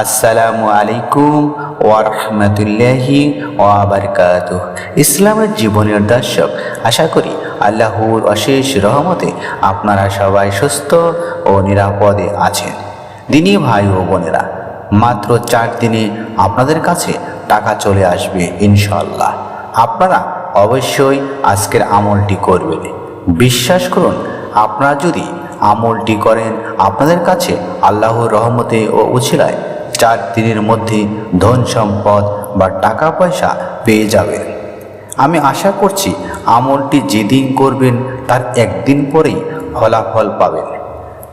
আসসালামু আলাইকুম ওয়ারহমতুল্লাহি ওয়াবারকাত ইসলামের জীবনের দর্শক, আশা করি আল্লাহর অশেষ রহমতে আপনারা সবাই সুস্থ ও নিরাপদে আছেন। দিনী ভাই ও বোনেরা, মাত্র চার দিনে আপনাদের কাছে টাকা চলে আসবে ইনশাল্লাহ আপনারা অবশ্যই আজকের আমলটি করবেন। বিশ্বাস করুন, আপনারা যদি আমলটি করেন, আপনাদের কাছে আল্লাহর রহমতে ও উছিলায় চার দিনের মধ্যে ধন সম্পদ বা টাকা পয়সা পেয়ে যাবেন আমি আশা করছি আমলটি যেদিন করবেন, তার একদিন পরেই ফলাফল পাবেন।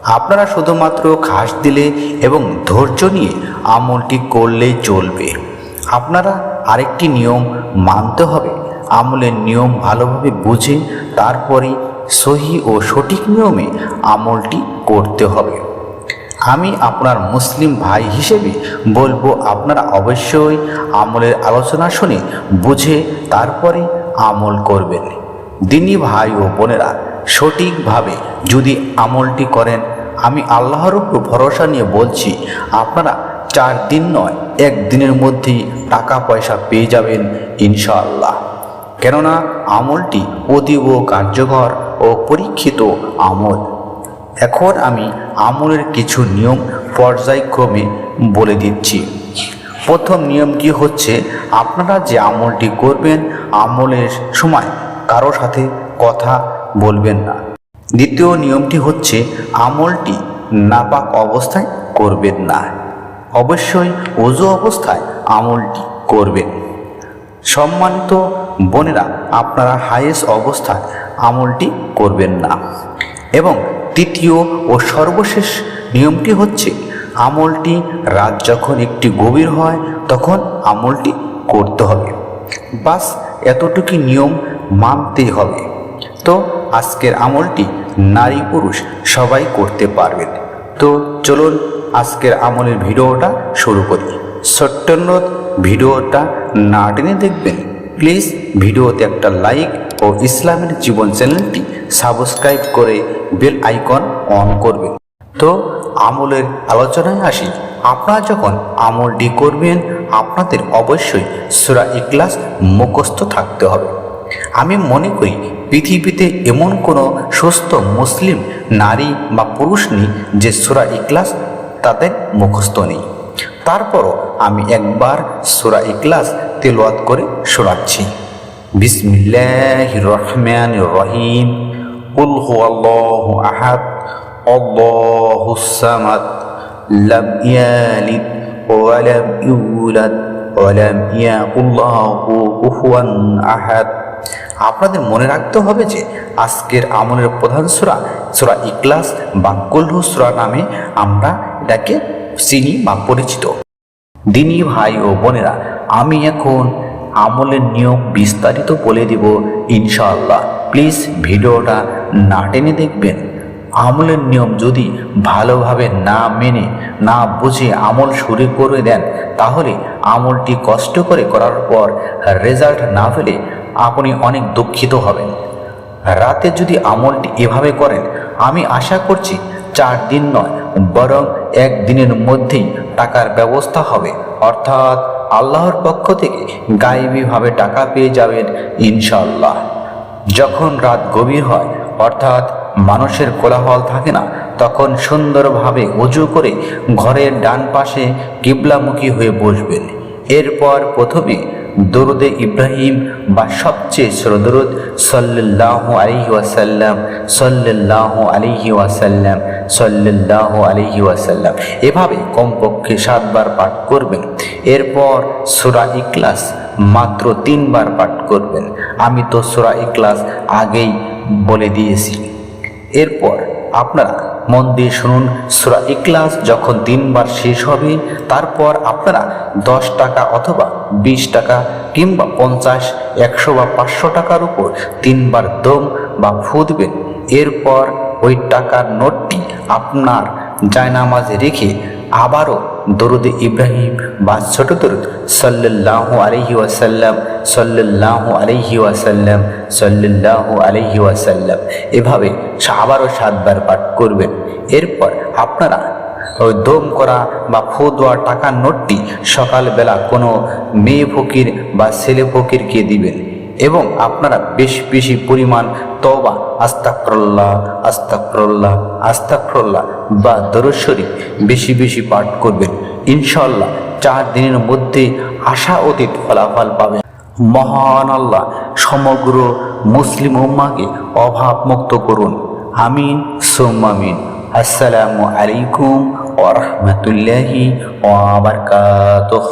আপনারা শুধুমাত্র ঘাস দিলে এবং ধৈর্য নিয়ে আমলটি করলেই চলবে। আপনারা আরেকটি নিয়ম মানতে হবে। আমলের নিয়ম ভালোভাবে বুঝে তারপরে সহি ও সঠিক নিয়মে আমলটি করতে হবে। আমি আপনার মুসলিম ভাই হিসেবে বলব, আপনারা অবশ্যই আমলের আলোচনা শুনে বুঝে তারপরে আমল করবেন। দিনী ভাই ও বোনেরা, সঠিকভাবে যদি আমলটি করেন, আমি আল্লাহর উপর ভরসা নিয়ে বলছি, আপনারা চার দিন নয়, এক দিনের মধ্যেই টাকা পয়সা পেয়ে যাবেন ইনশাআল্লাহ। কেননা আমলটি অতীব কার্যকর ও পরীক্ষিত আমল। এখন আমি আমলের কিছু নিয়ম পর্যায়ক্রমে বলে দিচ্ছি। প্রথম নিয়মটি হচ্ছে, আপনারা যে আমলটি করবেন আমলের সময় কারও সাথে কথা বলবেন না। দ্বিতীয় নিয়মটি হচ্ছে, আমলটি নাপাক অবস্থায় করবেন না। অবশ্যই ওজু অবস্থায় আমলটি করবেন। সম্মানিত বোনেরা, আপনারা হাইয়েস্ট অবস্থায় আমলটি করবেন না। এবং তৃতীয় ও সর্বশেষ নিয়মটি হচ্ছে, আমলটি রাত যখন একটি গভীর হয়, তখন আমলটি করতে হবে। বাস, এতটুকু নিয়ম মানতেই হবে। তো, আজকের আমলটি নারী পুরুষ সবাই করতে পারবেন। তো, চলুন আজকের আমলের ভিডিওটা শুরু করি। ছোট্ট ভিডিওটা না টেনে দেখবেন। প্লিজ ভিডিওতে একটা লাইক ও ইসলামের জীবন চ্যানেলটি সাবস্ক্রাইব করে বেল আইকন অন করবেন তো আমলের আলোচনায় আসি। আপনারা যখন আমলটি করবেন, আপনাদের অবশ্যই সুরা ইকলাস মুখস্থ থাকতে হবে। আমি মনে করি, পৃথিবীতে এমন কোনো সুস্থ মুসলিম নারী বা পুরুষ নেই যে সুরা ইকলাস তাদের মুখস্থ নেই। তারপরও আমি একবার সুরা ইকলাস তেলোয়াত করে শোনাচ্ছি। বিসমিল্লাহ রহমান রহিম হুয়াল্লাহু আহাদ। আল্লাহুস সামাদ। লাম ইয়ালিদ ওয়া লাম ইউলাদ ওয়া লাম ইয়াকুল লাহু কুফুয়ান আহাদ। আপনাদের মনে রাখতে হবে যে আজকের আমলের প্রধান সূরা সূরা ইকলাস বা কুলহু সূরা নামে আমরা এটাকে চিনি বা পরিচিত। দিনী ভাই ও বোনেরা, আমি এখন আমলের নিয়ম বিস্তারিত বলে দিব ইনশাআল্লাহ। প্লিজ ভিডিওটা না টেনে দেখবেন। আমলের নিয়ম যদি ভালোভাবে না মেনে, না বুঝে আমল শুরু করে দেন, তাহলে আমলটি কষ্ট করে করার পর রেজাল্ট না পেলে আপনি অনেক দুঃখিত হবেন। রাতে যদি আমলটি এভাবে করেন, আমি আশা করছি চার দিন নয়, বরং এক দিনের মধ্যেই টাকার ব্যবস্থা হবে। অর্থাৎ আল্লাহর পক্ষ থেকে গায়েবীভাবে টাকা পেয়ে যাবেন ইনশাল্লাহ যখন রাত গভীর হয়, অর্থাৎ মানুষের কোলাহল থাকে না, তখন সুন্দরভাবে উজু করে ঘরের ডান পাশে কিবলামুখী হয়ে বসবেন। এরপর প্রথমে দরুদে ইব্রাহিম বা সবচেয়ে শ্রদরুদ সাল্লাহ আলহি ওয়াসাল্লাম সাল্লাহ আলহি ওয়াসাল্লাম সাল্লাহ আলহি ওয়াসাল্লাম। এভাবে কমপক্ষে সাতবার পাঠ করবেন। এরপর সুরা ইকলাস মাত্র তিনবার পাঠ করবেন। আমি তো সুরা ইকলাস আগেই বলে দিয়েছি। এরপর আপনারা মন দিয়ে শুনুন, সুরা ইকলাস যখন তিনবার শেষ হবে, তারপর আপনারা দশ টাকা অথবা বিশ টাকা কিংবা পঞ্চাশ, একশো বা পাঁচশো টাকার উপর তিনবার দম বা ফু দিবেন। এরপর ওই টাকার নোটটি আপনার জায়নামাজে রেখে আবারও দরুদে ইব্রাহিম বা ছোট দরুদ সাল্লাহ আলহি ওয়াসাল্লাম সাল্লাহ আলহি ওয়াসাল্লাম সাল্লাহ আলহি ওয়াসাল্লাম, এভাবে আবারও সাতবার পাঠ করবেন। এরপর আপনারা ওই দম করা বা ফু দেওয়া টাকার নোটটি সকালবেলা কোনো মেয়ে ফকির বা ছেলে ফকিরকে দিবেন এবং আপনারা বেশি বেশি পরিমাণ তবা আস্তাকরল্লাহ আস্তাকরল্লাহ আস্তাকরল্লাহ বা দরশ্বরী বেশি বেশি পাঠ করবেন। ইনশাল্লাহ চার দিনের মধ্যে আশা অতীত ফলাফল পাবেন। মহান আল্লাহ, সমগ্র মুসলিম উম্মাকে অভাবমুক্ত করুন। আমিন সোম্মামিন আসসালামু আলাইকুম ওরহমতুল্লাহি ওয়াবারকাতুহ